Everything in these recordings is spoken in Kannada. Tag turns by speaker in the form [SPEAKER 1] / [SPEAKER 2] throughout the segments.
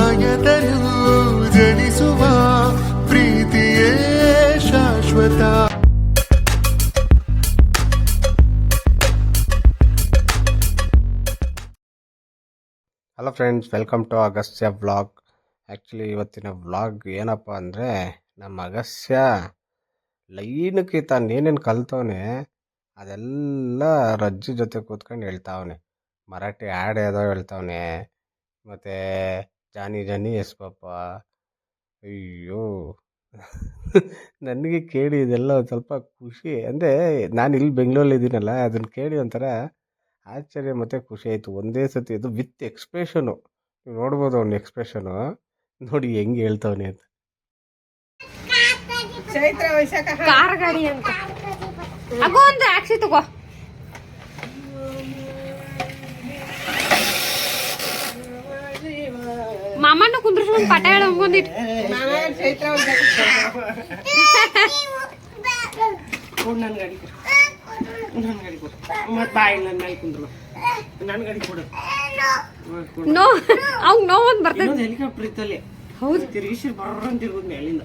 [SPEAKER 1] ಭಯದಲ್ಲೂ ಜನಿಸುವ ಪ್ರೀತಿಯೇ ಶಾಶ್ವತ.
[SPEAKER 2] Hello friends welcome to Agastya vlog actually ಇವತ್ತಿನ ವ್ಲಾಗ್ ಏನಪ್ಪ ಅಂದರೆ, ನಮ್ಮ ಅಗಸ್ತ್ಯ ಲೈನಕ್ಕೆ ತಾನು ಏನೇನು ಕಲ್ತವನೆ, ಅದೆಲ್ಲ ರಜ್ಜಿ ಜೊತೆ ಕೂತ್ಕೊಂಡು ಹೇಳ್ತಾವನೆ. ಮರಾಠಿ ಆ್ಯಡ್ ಯಾವುದೋ ಹೇಳ್ತಾವನೆ. ಮತ್ತು ಜಾನಿ ಜಾನಿ ಎಸ್ ಪಾಪ. ಅಯ್ಯೋ. ನನಗೆ ಕೇಳಿ ಇದೆಲ್ಲ ಒಂದು ಸ್ವಲ್ಪ ಖುಷಿ. ಅಂದರೆ ನಾನು ಇಲ್ಲಿ ಬೆಂಗಳೂರಲ್ಲಿ ಇದ್ದೀನಲ್ಲ ಅದನ್ನು ಕೇಳಿ ಒಂಥರ ಆಶ್ಚರ್ಯ ಮತ್ತು ಖುಷಿ ಆಯಿತು. ಒಂದೇ ಸತಿ ಇದು ವಿತ್ ಎಕ್ಸ್ಪ್ರೆಷನು. ನೀವು ನೋಡ್ಬೋದು ಅವ್ನ ಎಕ್ಸ್ಪ್ರೆಷನು. ನೋಡಿ ಹೆಂಗೆ ಹೇಳ್ತಾವನೆ ಅಂತ.
[SPEAKER 3] ಚೈತ್ರ ವೈಶಾಖ.
[SPEAKER 4] ಕಾರ್ ಗಾಡಿ ಅಂತ. ಅಗೋ ಒಂದು ಆಕ್ಸಿ ತಗೋ. ಮಾಮನ ಕುಂದ್ರಿಸ್ಕೊಂಡು ಪಾಠ ಹೇಳ
[SPEAKER 3] ಕೊಡು ನನ್ನ ಗಾಡಿ ಕೊಡು. ನನ್ನ ಗಾಡಿ ಕೊಡು. ಮತ್ತೆ ಬಾಯಿ ನನ್ನ ಮೇಲೆ ಕುಂದ್ರು ನನ್ನ ಗಾಡಿ ಕೊಡು. ಹ್ಮ್, ಕೊಡು.
[SPEAKER 4] ನೋ ಅವ್ನ್ ನೋವು ಒಂದು
[SPEAKER 3] ಹೆಲಿಕಾಪ್ಟರ್ ಇತ್ತಲ್ಲಿ.
[SPEAKER 4] ಹೌದು.
[SPEAKER 3] ತಿರುಗಿಸಿ ಬರ್ರ ಅಂತ ತಿರುಗುದು ಮೇಲಿಂದ.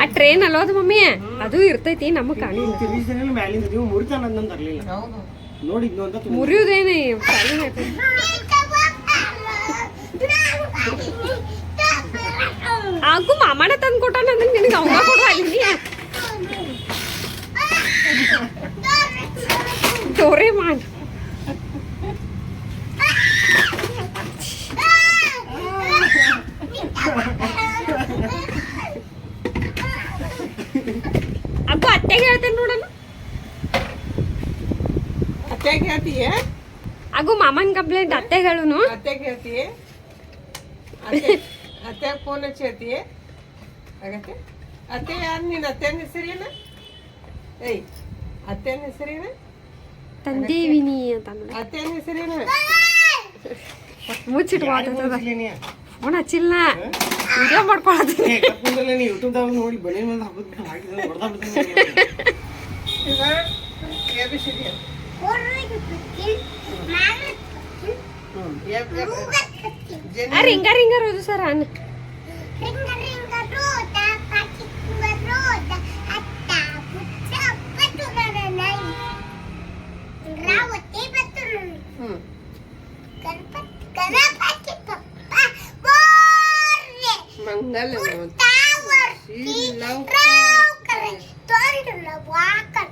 [SPEAKER 4] ಆ ಟ್ರೈನ್ ಅಲ್ಲೋದು ಮಮ್ಮಿ. ಅದು ಇರ್ತೈತಿ ನಮಗ್ ಕಾಣಿಲ್ಲ
[SPEAKER 3] ತಿರುಗಿಸಿದ್ರೆ ಮ್ಯಾಲಿಂದ. ನೀವು ಮುರಿತಾನ ನೋಡಿದ್ನು ಅಂತ
[SPEAKER 4] ಐತಿ ಆಗು ಮಾಮನ ತಂದು ಕೊಟ್ಟಾನ ಅಂದ್ರೆ ನಿನಗೆ ಅವ್ವ ಕೊಡು ತೋರೆ ಮಾಡಿ ಅಬ್ಬು ಅತ್ತೆಗೆ ಹೇಳ್ತೇನೆ ನೋಡೋಣ
[SPEAKER 3] ಅತ್ತೆಗೆ ಹೇಳ್ತೀಯ?
[SPEAKER 4] ಆಗು ಮಾಮನ್ ಕಂಪ್ಲೇಂಟ್ ಅತ್ತೆಗಳು
[SPEAKER 3] ಅತ್ತೆಗೆ ಹೇಳ್ತೀಯ? ಅತ್ತೆ ಅತ್ತೆಗೆ ಫೋನ್ ಹಚ್ಚಿ ಹೇಳ್ತೀಯ? ಆಗತ್ತೆ ಅತ್ತೆ ಯಾರು ನೀನು? ಅತ್ತೆನ ಹೆಸರೇನ? ಏಯ್ ಅತ್ತೆನ ಹೆಸರೇನ?
[SPEAKER 4] ತಂದೀವಿನಿ ಅಂತ
[SPEAKER 3] ಅತ್ತೆನ ಹೆಸರೇನ?
[SPEAKER 4] ಮುಚ್ಚಿಟ್ಕೊಳ್ತದ ಫೋನ್ ಹಚ್ಚಿಲ್ಲ. ವಿಡಿಯೋ ಮಾಡ್ಕೊಳತ್ತೀನಿ
[SPEAKER 3] ಯೂಟ್ಯೂಬ್ದಾಗ ನೋಡಿ ಬಳಿ ಮೇಲೆ ಹಾಕೋದು ಹಾಕಿದ್ರೆ ಹೊಡ್ದಾ ಬಿಡ್ತೀನಿ ಈಗ ಎ ಬಿ ಸಿ ಡಿ ಹ್ಮ್ ಎ- ಎ- ಜೆನ್-
[SPEAKER 4] ರಿಂಗ ರಿಂಗ ರೋದು ಸರ್ ಅನ್ನ
[SPEAKER 3] ಹ್ಮ್ ಮಂಗಲ ತೋಂಡ ವಾಕನ ಮೋಟೆ ಹಾ
[SPEAKER 4] ಮರಾಠಿ ಹಾಡಕ್ ಒಂದ್ ಒಂದ್ರ್ಯಾ ವರ್ಚಿ ಬಸೂನ್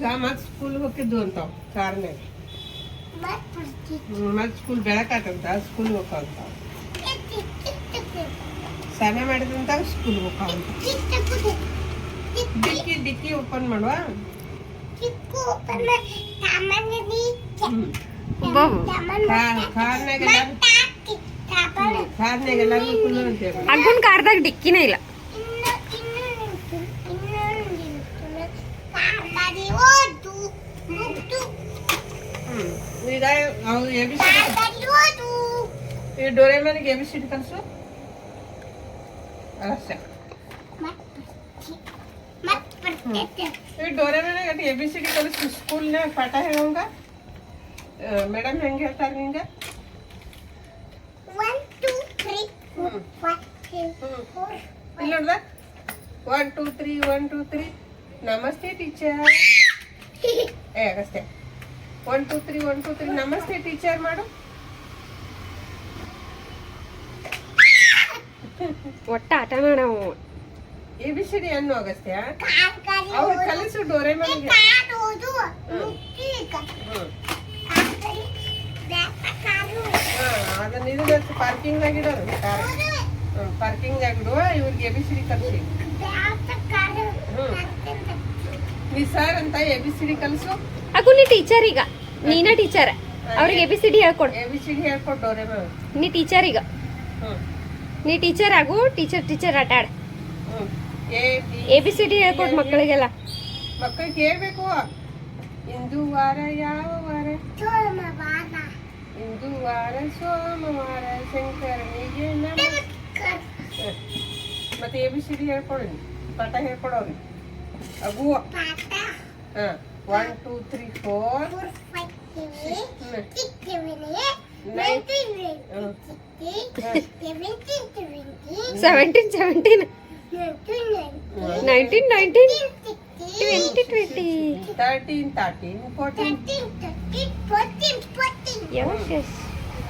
[SPEAKER 3] ಈಗ ಮತ್ ಸ್ಕೂಲ್ ಹೋಗಿದ್ದು ಅಂತಾವ ಕಾರ್ನಾಗ ಮತ್ ಸ್ಕೂಲ್ ಬೆಳಕಾತಂತ ಸ್ಕೂಲ್ ಹೋಗ್ತಾವಂತ ಸ್ನಾನ ಮಾಡಿದಂತ ಸ್ಕೂಲ್ ಹೋಗ್ತಾವಂತ ಡಿಕ್ಕಿ ಡಿಕ್ಕಿ ಓಪನ್ ಮಾಡುವ
[SPEAKER 4] ಬಾಬು
[SPEAKER 3] ಕಾರ್ನಾಗ ಎಲ್ಲಾರು ಕಾರ್ನಾಗ ಎಲ್ಲಾರು ಕುಲ್ಲರ್ ಅಂತ ಹೇಳಿ
[SPEAKER 4] ಅಗ್ಗುನ್ ಕಾರ್ದಾಗ ಡಿಕ್ಕಿನ ಇಲ್ಲ
[SPEAKER 3] ಹ್ಮ್ ಈಗ ಅವ್ರು ಎ ಬಿ ಸಿ ಈ ಡೋರೆಮನಿಗೆ ಎ ಬಿ ಸಿ ಡಿ ಕಲಿಸು ಅಷ್ಟೇ ಈ ಡೋರೆಮನಿಗೆ ಎ ಬಿ ಸಿ ಡಿ ಕಲಿಸು ಸ್ಕೂಲ್ನಾಗ ಪಾಠ ಹೇಳೋಂಗ ಮೇಡಮ್ ಹೆಂಗೆ ಹೇಳ್ತಾರೆ ನಿಂಗೆ ಇಲ್ಲ ನೋಡ್ದ one two three one two three ನಮಸ್ತೆ ಟೀಚರ್ ಏ Agastya one two three one two three ನಮಸ್ತೆ ಟೀಚರ್ ಮಾಡು
[SPEAKER 4] ಒಟ್ಟ ಆಟ ಮಾಡವು.
[SPEAKER 3] ಎ ಬಿ ಸಿ ಡಿ ಅನ್ನು ಅಗಸ್ತ್ಯ ಅವ್ರು ಕಲಿಸು ಡೋರೆಮನ್ಗೆ ಅದನ್ನ ಇದನ್ನ ಪಾರ್ಕಿಂಗ್ ಇಡೋದು ಕಾರ್ ಪಾರ್ಕಿಂಗ್ ಇಡುವ ಇವ್ರಿಗೆ ಎ ಬಿ ಸಿ ಡಿ ಕಲಿಸಿ. ನೀ ಸರ್ ಅಂತ ಎ ಬಿ ಸಿ ಡಿ ಕಲಿಸು.
[SPEAKER 4] ಹಾಗು ನೀ ಟೀಚರ್ ಈಗ. ನೀನ ಟೀಚರ್ ಅವ್ರಿಗೆ ಎ ಬಿ ಸಿ ಡಿ ಹೇಳ್ಕೊಡು.
[SPEAKER 3] ಎ ಬಿ ಸಿ ಡಿ ಹೇಳ್ಕೊಟ್ಟು ಡೋರೆಮನ್
[SPEAKER 4] ನೀ ಟೀಚರ್ ಈಗ. ನೀ ಟೀಚರ್ ಆಗು ಟೀಚರ್ ಟೀಚರ್ ಆಟ ಆಡ.
[SPEAKER 3] ಎ ಬಿ
[SPEAKER 4] ಸಿ ಡಿ ಹೇಳ್ಕೊಡು ಮಕ್ಕಳಿಗೆಲ್ಲ.
[SPEAKER 3] ಮಕ್ಕಳಿಗೆ ಹೇಳ್ಬೇಕು. ಇಂದು ವಾರ ಯಾವ ವಾರ? ಇಂದು ವಾರ ಸೋಮವಾರ ಶಂಕರನಿಗೆ ಮತ್ತೆ ಎ ಬಿ ಸಿ ಡಿ ಹೇಳ್ಕೊಡಿ. ಪಾಠ ಹೇಳ್ಕೊಡೋರಿ Agu. Uh, one, two, three, four.
[SPEAKER 4] Four, five, six, seven, eight. 19,
[SPEAKER 3] 19, 19, 19,
[SPEAKER 4] 19, 17,
[SPEAKER 5] 17.
[SPEAKER 4] 19, 19, 19, 20,
[SPEAKER 5] 20.
[SPEAKER 3] 13, 13, 14.
[SPEAKER 4] 13,
[SPEAKER 5] Yes, yes.